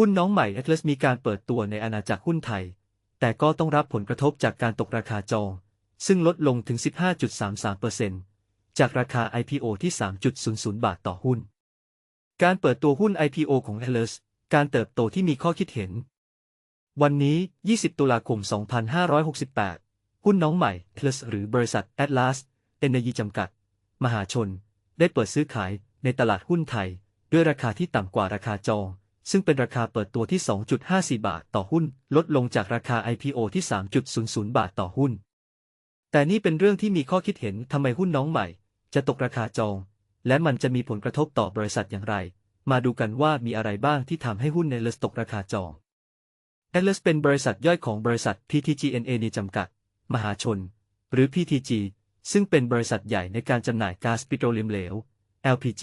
หุ้นน้องใหม่ Atlas มีการเปิดตัวในอาณาจักรหุ้นไทย แต่ก็ต้องรับผลกระทบจากการตกราคาจอง ซึ่งลดลงถึง 15.33%จากราคา IPO ที่ 3.00 บาทต่อหุ้น การเปิดตัวหุ้น IPO ของ Atlas การเติบโตที่มีข้อคิดเห็น วันนี้ 20 ตุลาคม 2568 หุ้นน้องใหม่ Atlas หรือบริษัท Atlas Energy จำกัด มหาชน ได้เปิดซื้อขายในตลาดหุ้นไทย ด้วยราคาที่ต่ำกว่าราคาจอง ซึ่งเป็นราคาเปิดตัวที่ 2.54 บาทต่อหุ้น ลดลงจากราคา IPO ที่ 3.00 บาทต่อหุ้น แต่นี่เป็นเรื่องที่มีข้อคิดเห็นทำไมหุ้นน้องใหม่ จะตกราคาจอง และมันจะมีผลกระทบต่อบริษัทอย่างไร มาดูกันว่ามีอะไรบ้างที่ทำให้หุ้นในเลสตกราคาจอง a t l a s เป็นบริษัทย่อยของบริษัท PTGNA ในจำกัด มหาชน หรือ PTG ซึ่งเป็นบริษัทใหญ่ในการจำหน่ายก๊าซปิโตรเลียมเหลว LPG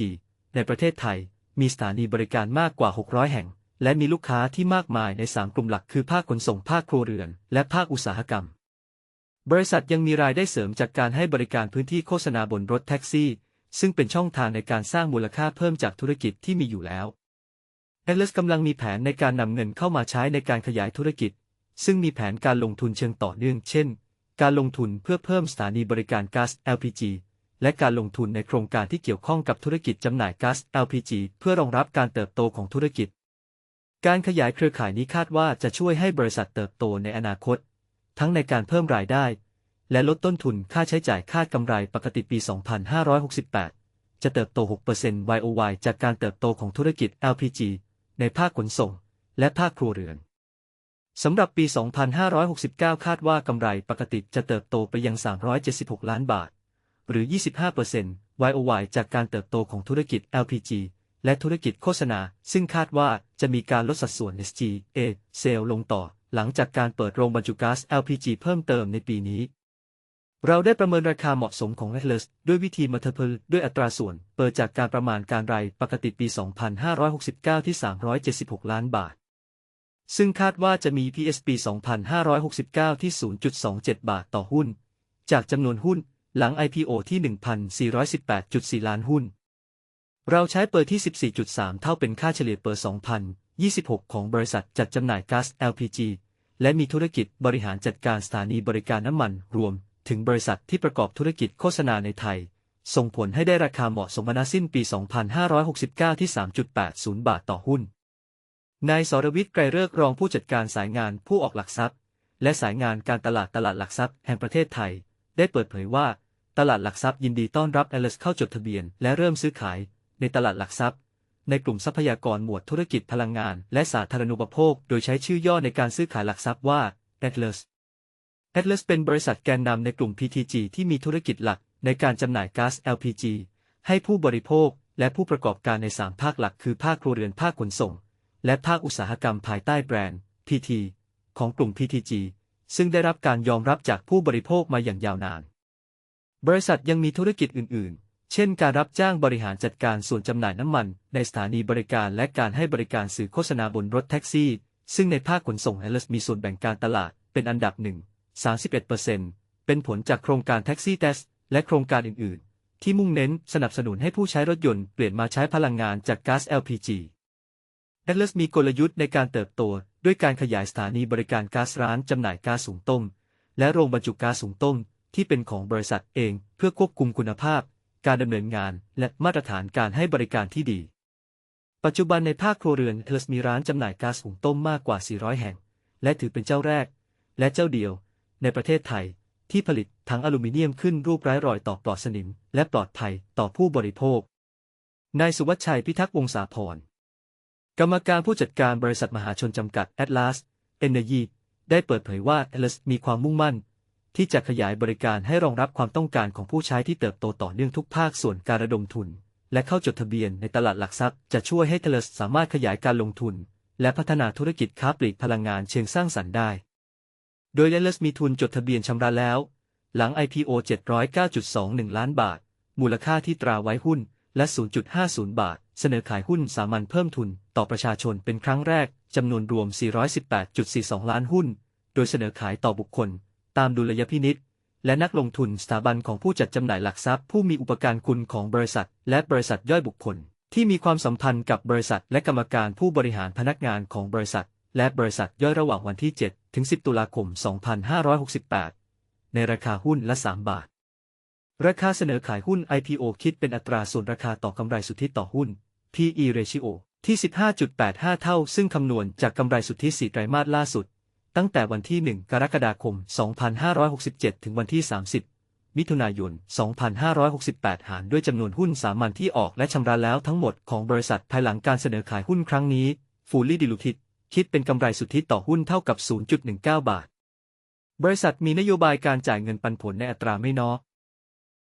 ในประเทศไทย มีสถานีบริการมากกว่า 600 แห่ง และมีลูกค้าที่มากมายใน 3 กลุ่มหลักคือภาคขนส่งภาคครัวเรือน และภาคอุตสาหกรรม บริษัทยังมีรายได้เสริมจากการให้บริการพื้นที่โฆษณาบนรถแท็กซี่ ซึ่งเป็นช่องทางในการสร้างมูลค่าเพิ่มจากธุรกิจที่มีอยู่แล้ว a t l a s กำลังมีแผนในการนำเงินเข้ามาใช้ในการขยายธุรกิจ ซึ่งมีแผนการลงทุนเชิงต่อเนื่อง เช่น การลงทุนเพื่อเพิ่มสถานีบริการก๊าซ LPG และการลงทุนในโครงการที่เกี่ยวข้องกับธุรกิจจำหน่ายก๊าซ LPG เพื่อรองรับการเติบโตของธุรกิจ การขยายเครือข่ายนี้คาดว่าจะช่วยให้บริษัทเติบโตในอนาคต ทั้งในการเพิ่มรายได้ และลดต้นทุนค่าใช้จ่ายคาดกำไรปกติปี 2568 จะเติบโต 6% YOY จากการเติบโตของธุรกิจ LPG ในภาคขนส่ง และภาคครัวเรือนสำหรับปี 2569 คาดว่ากำไรปกติจะเติบโตไปยัง 376 ล้านบาท หรือ 25% YOY จากการเติบโตของธุรกิจ LPG และธุรกิจโฆษณา ซึ่งคาดว่าจะมีการลดสัดส่วน SG&A เซลลงต่อ หลังจากการเปิดโรงบรรจุก๊าซ LPG เพิ่มเติมในปีนี้ เราได้ประเมินราคาเหมาะสมของ Atlas ด้วยวิธี Multiple ด้วยอัตราส่วน เปิดจากการประมาณการรายปกติปี 2569 ที่ 376 ล้านบาท ซึ่งคาดว่าจะมี PS ปี2569 ที่ 0.27 บาทต่อหุ้น จากจำนวนหุ้น หลัง IPO ที่ 1,418.4 ล้านหุ้น เราใช้เปอร์ที่ 14.3 เท่าเป็นค่าเฉลี่ยเปอร์ 2026 ของบริษัทจัดจำหน่ายก๊าซ LPG และมีธุรกิจบริหารจัดการสถานีบริการน้ำมันรวม ถึงบริษัทที่ประกอบธุรกิจโฆษณาในไทย ส่งผลให้ได้ราคาเหมาะสมนาสิ้นปี 2569 ที่ 3.80 บาทต่อหุ้น นายสรวิทย์ไกรเลิกรองผู้จัดการสายงานผู้ออกหลักทรัพย์ และสายงานการตลาดตลาดหลักทรัพย์แห่งประเทศไทย ได้เปิดเผยว่า ตลาดหลักทรัพย์ยินดีต้อนรับเอลสเข้าจดทะเบียน และเริ่มซื้อขาย ในตลาดหลักทรัพย์ ในกลุ่มทรัพยากรหมวดธุรกิจพลังงาน และสาธารณูปโภค โดยใช้ชื่อย่อในการซื้อขายหลักทรัพย์ว่า Atlas Atlas เป็นบริษัทแกนนำในกลุ่ม PTG ที่มีธุรกิจหลักในการจำหน่ายก๊าซ LPG ให้ผู้บริโภค และผู้ประกอบการใน 3 ภาคหลัก คือภาคครัวเรือนภาคขนส่ง และภาคอุตสาหกรรมภายใต้แบรนด์ PT ของกลุ่ม PTG ซึ่งได้รับการยอมรับจากผู้บริโภคมาอย่างยาวนาน บริษัทยังมีธุรกิจอื่น ๆ เช่นการรับจ้างบริหารจัดการส่วนจำหน่ายน้ำมัน ในสถานีบริการและการให้บริการสื่อโฆษณาบนรถแท็กซี่ ซึ่งในภาคขนส่ง a อ l มีส่วนแบ่งการตลาดเป็นอันดับหนึ่ง31%เป็นผลจากโครงการแท็กซี่เทสและโครงการอื่น ๆ ที่มุ่งเน้นสนับสนุนให้ผู้ใช้รถยนต์เปลี่ยนมาใช้พลังงานจากก๊าซ LPG Atlas มีกลยุทธ์ในการเติบโตด้วยการขยายสถานีบริการก๊าซร้านจำหน่ายก๊าซสูงต้ม และโรงบรรจุก๊าซสูงต้ม ที่เป็นของบริษัทเองเพื่อควบคุมคุณภาพ การดำเนินงาน และมาตรฐานการให้บริการที่ดี ปัจจุบันในภาคครัวเรือน Atlas มีร้านจำหน่ายก๊าซสูงต้มมากกว่า 400 แห่ง และถือเป็นเจ้าแรก และเจ้าเดียว ในประเทศไทย ที่ผลิตถังอลูมิเนียมขึ้นรูปไร้รอยต่อปลอดสนิม และปลอดภัยต่อผู้บริโภคนายสุวัชชัยพิทักษ์วงศาพรกรรมการผู้จัดการบริษัทมหาชนจำกัด Atlas Energy ได้เปิดเผยว่า Atlas มีความมุ่งมั่น ที่จะขยายบริการให้รองรับความต้องการของผู้ใช้ที่เติบโตต่อเนื่องทุกภาคส่วนการระดมทุน และเข้าจดทะเบียนในตลาดหลักทรัพย์จะช่วยให้ Atlas สามารถขยายการลงทุน และพัฒนาธุรกิจค้าปลีกพลังงานเชิงสร้างสรรค์ได้ โดย Atlas มีทุนจดทะเบียนชำระแล้ว หลัง IPO 709.21 ล้านบาท มูลค่าที่ตราไว้หุ้นและ 0.50 บาท เสนอขายหุ้นสามัญเพิ่มทุนต่อประชาชนเป็นครั้งแรกจำนวนรวม 418.42 ล้านหุ้น โดยเสนอขายต่อบุคคล ตามดุลยพินิษและนักลงทุนสถาบันของผู้จัดจำหน่ายหลักทรัพย์ผู้มีอุปการคุณของบริษัท และบริษัทย่อยบุคคล ที่มีความสัมพันธ์กับบริษัท และกรรมการผู้บริหารพนักงานของบริษัท และบริษัทย่อยระหว่างวันที่ 7 ถึง 10 ตุลาคม 2568 ในราคาหุ้นละ 3 บาท ราคาเสนอขายหุ้น IPO คิดเป็นอัตราส่วนราคาต่อกำไรสุทธิต่อหุ้น PE ratio ที่ 15.85 เท่า ซึ่งคำนวณจากกำไรสุทธิ4ไตรมาสล่าสุด ตั้งแต่วันที่ 1 กรกฎาคม 2567 ถึงวันที่ 30 มิถุนายน 2568 หารด้วยจำนวนหุ้นสามัญที่ออกและชำระแล้วทั้งหมดของบริษัทภายหลังการเสนอขายหุ้นครั้งนี้ฟูลี่ดิลูทิดคิดเป็นกำไรสุทธิต่อหุ้นเท่ากับ 0.19 บาท บริษัทมีนโยบายการจ่ายเงินปันผลในอัตราไม่น้อย